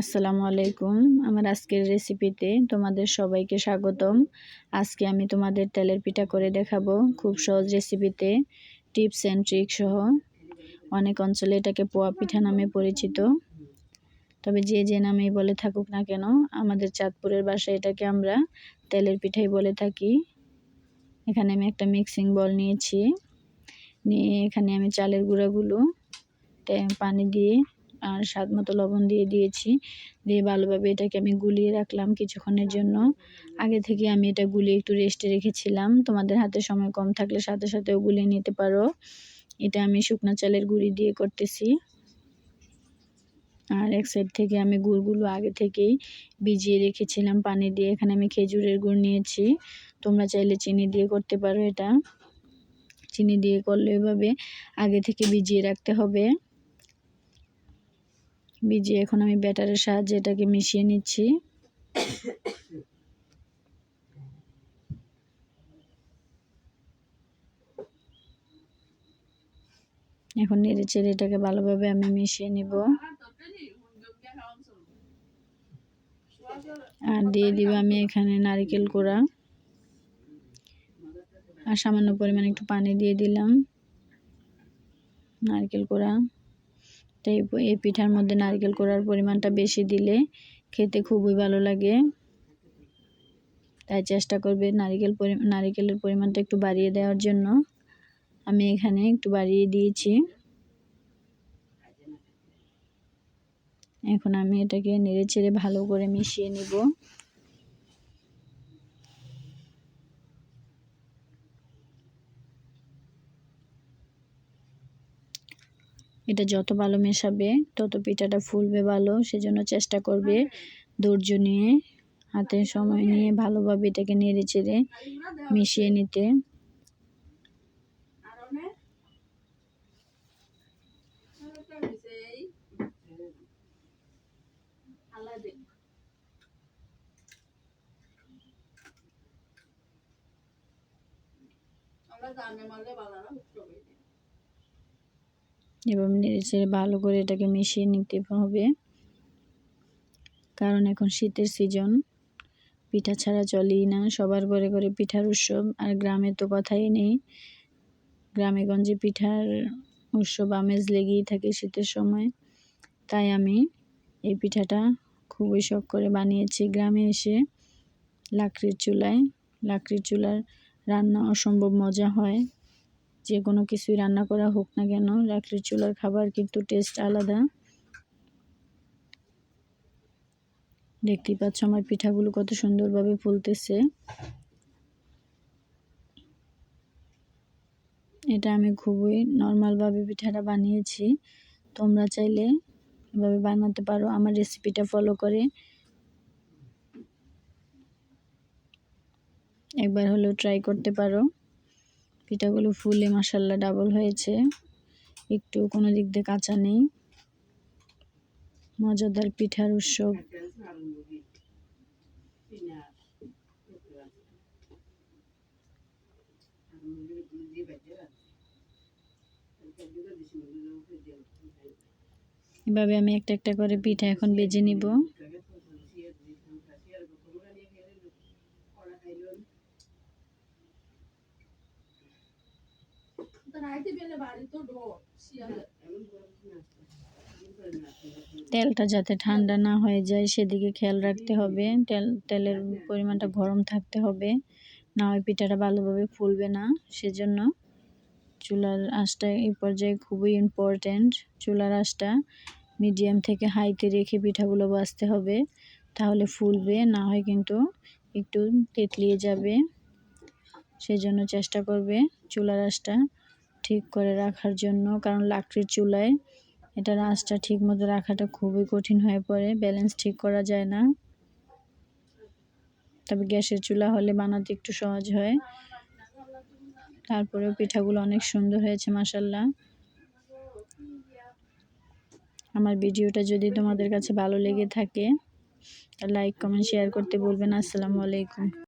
আসসালামু আলাইকুম। আমার আজকের রেসিপিতে তোমাদের সবাইকে স্বাগতম। আজকে আমি তোমাদের তেলের পিঠা করে দেখাবো খুব সহজ রেসিপিতে টিপস অ্যান্ড ট্রিক সহ। অনেক অঞ্চলে এটাকে পোয়া পিঠা নামে পরিচিত। তবে যে যে নামেই বলে থাকুক না কেন, আমাদের চাঁদপুরের বাসায় এটাকে আমরা তেলের পিঠাই বলে থাকি। এখানে আমি একটা মিক্সিং বল নিয়েছি। নিয়ে এখানে আমি চালের গুঁড়াগুলো পানি দিয়ে আর স্বাদ মতো লবণ দিয়ে দিয়েছি। দিয়ে ভালোভাবে এটাকে আমি গুলিয়ে রাখলাম কিছুক্ষণের জন্য। আগে থেকে আমি এটা গুলিয়ে একটু রেস্টে রেখেছিলাম। তোমাদের হাতে সময় কম থাকলে সাথে সাথেও গুলিয়ে নিতে পারো। এটা আমি শুকনো চালের গুঁড়ি দিয়ে করতেছি। আর এক সাইড থেকে আমি গুড়গুলো আগে থেকেই ভিজিয়ে রেখেছিলাম পানি দিয়ে। এখানে আমি খেজুরের গুড় নিয়েছি। তোমরা চাইলে চিনি দিয়ে করতে পারো এটা। চিনি দিয়ে করলে এভাবে আগে থেকে ভিজিয়ে রাখতে হবে। ভিজিয়ে এখন আমি ব্যাটারের সাহায্যে এটাকে মিশিয়ে নিচ্ছি। এখন নেড়ে চেড়ে এটাকে ভালোভাবে আমি মিশিয়ে নিব। আর দিয়ে দিব আমি এখানে নারিকেল কোড়া। আর সামান্য পরিমাণে একটু পানি দিয়ে দিলাম। নারকেল কোড়া। তো এই পিঠার মধ্যে নারকেল কোড়ার পরিমাণটা বেশি দিলে খেতে খুবই ভালো লাগে। তাই চেষ্টা করবে নারিকেল নারিকেলের পরিমাণটা একটু বাড়িয়ে দেওয়ার জন্য। আমি এখানে একটু বাড়িয়ে দিয়েছি। এখন আমি এটাকে নেড়ে ছেড়ে ভালো করে মিশিয়ে নিব। এটা যত ভালো মেশাবে তত পিঠাটা ফুলবে ভালো সেজন্য চেষ্টা করবে ধৈর্য নিয়ে হাতে সময় নিয়ে ভালোভাবে এটাকে নেড়ে চেড়ে মিশিয়ে নিতে। আমরা জানে মারলে বালারা এবং নেড়ে ভালো করে এটাকে মিশিয়ে নিতে হবে। কারণ এখন শীতের সিজন পিঠা ছাড়া চলেই না, সবার ঘরে ঘরে পিঠার উৎসব, আর গ্রামে তো কথাই নেই। গ্রামে গঞ্জে পিঠার উৎসব আমেজ লেগেই থাকে শীতের সময়। তাই আমি এই পিঠাটা খুবই শখ করে বানিয়েছি গ্রামে এসে। লাকড়ির চুলায়, লাকড়ির চুলার রান্না অসম্ভব মজা হয়। যে কোনো কিছুই রান্না করা হোক না কেন লাকড়ির চুলার খাবার কিন্তু টেস্ট আলাদা। দেখতেই পাচ্ছ আমার পিঠাগুলো কত সুন্দরভাবে ফুলতেছে। এটা আমি খুবই নর্মালভাবে পিঠাটা বানিয়েছি। তোমরা চাইলে এভাবে বানাতে পারো, আমার রেসিপিটা ফলো করে। একবার হলেও ট্রাই করতে পারো। পিঠাগুলো ফুলে মাসাল্লা ডাবল হয়েছে। একটু কোনো দিক দিয়ে কাঁচা নেই। মজাদার পিঠার উৎসব। এভাবে আমি একটা একটা করে পিঠা এখন বেজে নিব। তেলটা যাতে ঠান্ডা না হয়ে যায়, সেদিকে খেয়াল রাখতে হবে। তেল, তেলের পরিমাণটা গরম থাকতে হবে। না হয় পিঠাটা ভালোভাবে ফুলবে না। সেজন্য চুলার আঁচটা এই পর্যায়ে খুবই ইম্পর্ট্যান্ট চুলার আঁচটা মিডিয়াম থেকে হাইতে রেখে পিঠাগুলো বাছতে হবে। তাহলে ফুলবে, না হয় কিন্তু একটু তেতলিয়ে যাবে। সেজন্য চেষ্টা করবে চুলার আঁচটা ঠিক করে রাখার জন্য, কারণ লাকড়ির চুলায় এটা আঁচটা ঠিক মতো রাখাটা খুবই কঠিন হয়ে পড়ে ব্যালেন্স ঠিক করা যায় না। তবে গ্যাসের চুলা হলে বানাতে একটু সহজ হয়। তারপরেও পিঠাগুলো অনেক সুন্দর হয়েছে মাসাল্লাহ আমার ভিডিওটা যদি তোমাদের কাছে ভালো লেগে থাকে লাইক কমেন্ট শেয়ার করতে বলবেন আসসালামু আলাইকুম।